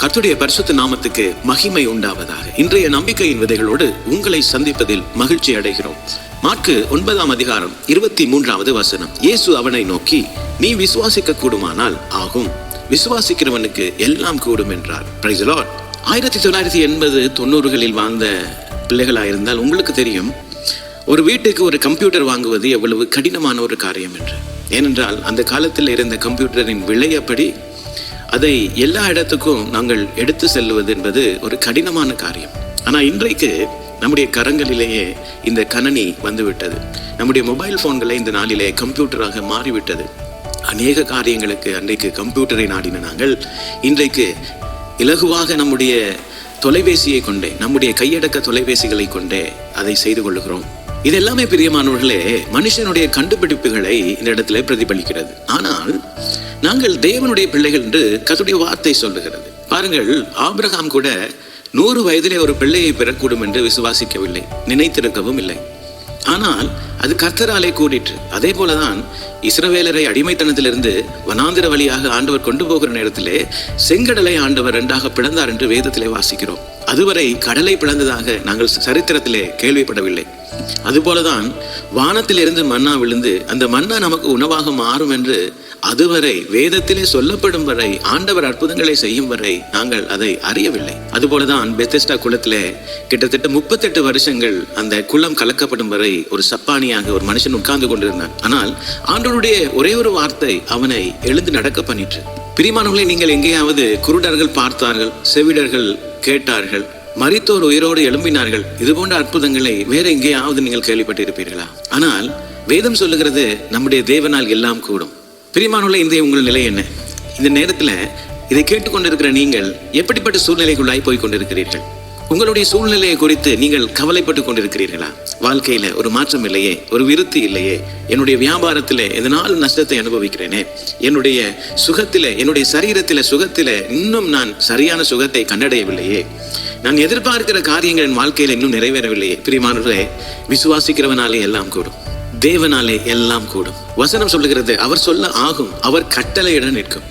கத்துடைய பரிசுத்த நாமத்துக்கு மகிமை உண்டாவதாக. இன்றைய நம்பிக்கையின் விதைகளோடு உங்களை சந்திப்பதில் மகிழ்ச்சி அடைகிறோம். மார்க்கு ஒன்பதாம் அதிகாரம் இருபத்தி மூன்றாவது வசனம். இயேசு அவனை நோக்கி நீ விசுவாசிக்க கூடுமானால் ஆகும். விசுவாசிக்கிறவனுக்கு எல்லாம் கூடும் என்றார். Praise ஆயிரத்தி தொள்ளாயிரத்தி எண்பது தொண்ணூறுகளில் வாழ்ந்த பிள்ளைகளாயிருந்தால் உங்களுக்கு தெரியும் ஒரு வீட்டுக்கு ஒரு கம்ப்யூட்டர் வாங்குவது எவ்வளவு கடினமான ஒரு காரியம் என்று. ஏனென்றால் அந்த காலத்தில் இருந்த கம்ப்யூட்டரின் விலையப்படி அதை எல்லா இடத்துக்கும் நாங்கள் எடுத்து செல்வது என்பது ஒரு கடினமான காரியம். ஆனால் இன்றைக்கு நம்முடைய கரங்களிலேயே இந்த கணனி வந்துவிட்டது. நம்முடைய மொபைல் போன்களை இந்த நாளிலே கம்ப்யூட்டராக மாறிவிட்டது. அநேக காரியங்களுக்கு அன்றைக்கு கம்ப்யூட்டரை நாடின நாங்கள் இன்றைக்கு இலகுவாக நம்முடைய தொலைபேசியை கொண்டே நம்முடைய கையடக்க தொலைபேசிகளை கொண்டே அதை செய்து கொள்ளுகிறோம். இது எல்லாமே பிரியமானவர்களே மனுஷனுடைய கண்டுபிடிப்புகளை இந்த இடத்துல பிரதிபலிக்கிறது. ஆனால் நாங்கள் தேவனுடைய பிள்ளைகள் என்று கத்துடைய வார்த்தை சொல்லுகிறது. பாருங்கள் ஆபிரகாம் கூட நூறு வயதிலே ஒரு பிள்ளையை பெறக்கூடும் என்று விசுவாசிக்கவில்லை. நினைத்திருக்கவும் இல்லை. ஆனால் அது கர்த்தராலே கூடிற்று. அதே போலதான் இஸ்ரவேலரை அடிமைத்தனத்திலிருந்து வனாந்திர வழியாக ஆண்டவர் கொண்டு போகிற நேரத்திலே செங்கடலை ஆண்டவர் ரெண்டாக பிளந்தார் என்று வேதத்திலே வாசிக்கிறோம். அதுவரை கடலை பிளந்ததாக நாங்கள் சரித்திரத்திலே கேள்விப்படவில்லை. அதுபோலதான் வானத்திலிருந்து மன்னா விழுந்து அந்த மன்னா நமக்கு உணவாக மாறும் என்று அதுவரை வேதத்திலே சொல்லப்படும் வரை ஆண்டவர் அற்புதங்களை செய்யும் வரை நாங்கள் அதை அறியவில்லை. அதுபோலதான் பெத்தெஸ்டா குளத்திலே கிட்டத்தட்ட முப்பத்தெட்டு வருஷங்கள் அந்த குளம் கலக்கப்படும் வரை ஒரு சப்பானியாக ஒரு மனுஷன் உட்கார்ந்து கொண்டிருந்தான். ஆனால் ஆண்டவருடைய ஒரே ஒரு வார்த்தை அவனை எழுந்து நடக்க பண்ணிற்று. பிரிமானவர்களை நீங்கள் எங்கேயாவது குருடர்கள் பார்த்தார்கள் செவிடர்கள் கேட்டார்கள் மறித்தோர் உயிரோடு எழும்பினார்கள். இது போன்ற அற்புதங்களை வேற எங்கேயாவது நீங்கள் கேள்விப்பட்டிருப்பீர்களா? ஆனால் வேதம் சொல்லுகிறது நம்முடைய தேவனால் எல்லாம் கூடும். பிரிமானுள்ள இந்திய உங்கள் நிலை என்ன? இந்த நேரத்தில் இதை கேட்டுக்கொண்டிருக்கிற நீங்கள் எப்படிப்பட்ட சூழ்நிலைக்குள்ளாய் போய் கொண்டிருக்கிறீர்கள் உங்களுடைய சூழ்நிலையை குறித்து நீங்கள் கவலைப்பட்டு கொண்டிருக்கிறீர்களா? வாழ்க்கையில ஒரு மாற்றம் இல்லையே ஒரு விருத்தி இல்லையே என்னுடைய வியாபாரத்திலே எதனால் நஷ்டத்தை அனுபவிக்கிறேனே என்னுடைய சுகத்தில் என்னுடைய சரீரத்தில் சுகத்தில் இன்னும் நான் சரியான சுகத்தை கண்டடையவில்லையே நான் எதிர்பார்க்கிற காரியங்கள் என் வாழ்க்கையில இன்னும் நிறைவேறவில்லையே. பிரியமானவர்களே விசுவாசிக்கிறவனாலே எல்லாம் கூடும். தேவனாலே எல்லாம் கூடும். வசனம் சொல்லுகிறது அவர் சொல்ல ஆகும் அவர் கட்டளையிட நிற்கும்.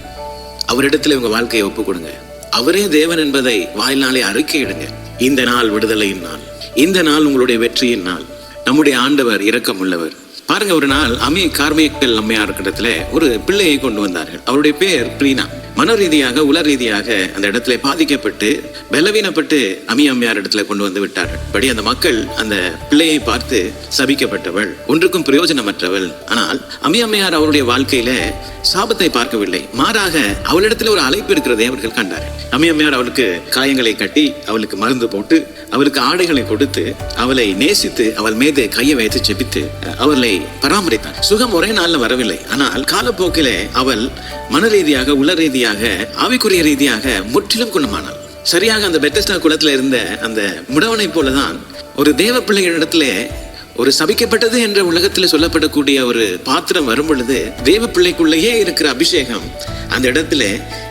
அவரிடத்துல உங்க வாழ்க்கையை ஒப்பு கொடுங்க அவரே தேவன் என்பதை வாயினாலே அறிக்கையிடுங்க. இந்த நாள் விடுதலையின் நாள். இந்த நாள் உங்களுடைய வெற்றியின் நாள். நம்முடைய ஆண்டவர் இரக்கம் உள்ளவர். பாருங்க ஒரு நாள் அமி கார்மியக்கல் அம்மையார் இடத்துல ஒரு பிள்ளையை கொண்டு வந்தார்கள். அவருடைய பேர் பிரீனா. மன ரீதியாக உல ரீதியாக அந்த இடத்துல பாதிக்கப்பட்டு பலவீனப்பட்டு அமி அம்மையார் இடத்துல கொண்டு வந்து விட்டார்கள். படி அந்த மக்கள் அந்த பிள்ளையை பார்த்து சபிக்கப்பட்டவள் ஒன்றுக்கும் பிரயோஜனமற்றவள். ஆனால் அமி அம்மையார் அவருடைய வாழ்க்கையில சாபத்தை பார்க்கவில்லை. மாறாக அவளிடத்துல ஒரு அழைப்பு இருக்கிறதை அவர்கள் கண்டார்கள் அம்மி அம்மையார் அவளுக்கு காயங்களை கட்டி அவளுக்கு மருந்து போட்டு அவளுக்கு ஆடைகளை கொடுத்து அவளை நேசித்து அவள் மீது கையை வைத்து செபித்து அவளை பராமரித்தார். சுகம் ஒரே நாள்ல வரவில்லை. ஆனால் காலப்போக்கிலே அவள் மன ரீதியாக உள ரீதியாக ஆவிக்குரிய ரீதியாக முற்றிலும் குணமானாள். சரியாக அந்த பெத்தஸ்டா குளத்துல இருந்த அந்த முடவனை போலதான் ஒரு தேவ பிள்ளைகளிடத்துல ஒரு சபிக்கப்பட்டது என்ற உலகத்தில் சொல்லப்படக்கூடிய ஒரு பாத்திரம் வரும் பொழுது தேவ பிள்ளைக்குள்ளேயே இருக்கிற அபிஷேகம் அந்த இடத்துல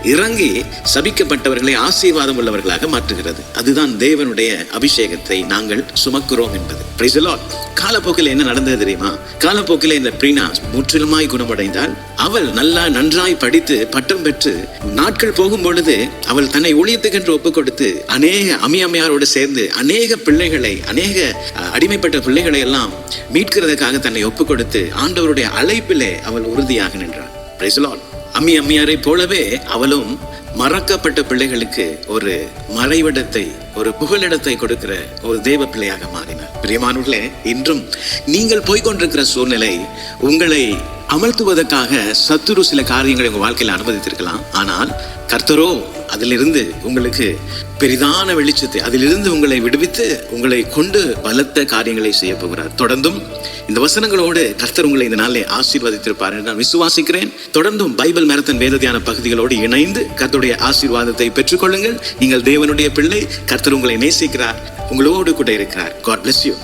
இறங்கி சபிக்கப்பட்டவர்களை ஆசீர்வாதம் உள்ளவர்களாக மாற்றுகிறது. அதுதான் தேவனுடைய அபிஷேகத்தை நாங்கள் சுமக்கிறோம் என்பது. Praise காலப்போக்கில் என்ன நடந்தது தெரியுமா? காலப்போக்கில் இந்த பிரீனா முற்றிலுமாய் குணமடைந்தால் அவள் நல்லா நன்றாய் படித்து பட்டம் பெற்று நாட்கள் போகும் பொழுது அவள் தன்னை ஊழியத்துக்கென்று ஒப்புக் கொடுத்து அநேக அம்மியம்மையாரோடு சேர்ந்து அநேக பிள்ளைகளை அநேக அஹ், அடிமைப்பட்ட பிள்ளைகளை எல்லாம் மீட்கிறதுக்காக தன்னை ஒப்புக் கொடுத்து ஆண்டவருடைய அழைப்பிலே அவள் உறுதியாக நின்றாள். Praise. அம்மி அம்மியாரை போலவே அவளும் மறக்கப்பட்ட பிள்ளைகளுக்கு ஒரு மறைவிடத்தை ஒரு புகலிடத்தை கொடுக்கிற ஒரு தேவ பிள்ளையாக மாறினார் பிரியமானவர்களே இன்றும் நீங்கள் போய்கொண்டிருக்கிற சூழ்நிலை உங்களை அமர்த்துவதற்காக சத்துரு சில காரியங்களை உங்க வாழ்க்கையில் அனுமதித்திருக்கலாம். ஆனால் கர்த்தரோ அதிலிருந்து உங்களுக்கு பெரிதான வெளிச்சத்தை அதிலிருந்து உங்களை விடுவித்து உங்களை கொண்டு பலத்த காரியங்களை செய்ய போகிறார். தொடர்ந்தும் இந்த வசனங்களோடு கர்த்தர் உங்களை இந்த நாளில் ஆசீர்வதித்திருப்பார் என்று நான் விசுவாசிக்கிறேன். தொடர்ந்தும் பைபிள் மேரத்தன் வேததியான பகுதிகளோடு இணைந்து கர்த்தருடைய ஆசீர்வாதத்தை பெற்றுக்கொள்ளுங்கள். நீங்கள் தேவனுடைய பிள்ளை கர்த்தர் உங்களை நேசிக்கிறார் உங்களோடு கூட இருக்கிறார். God bless you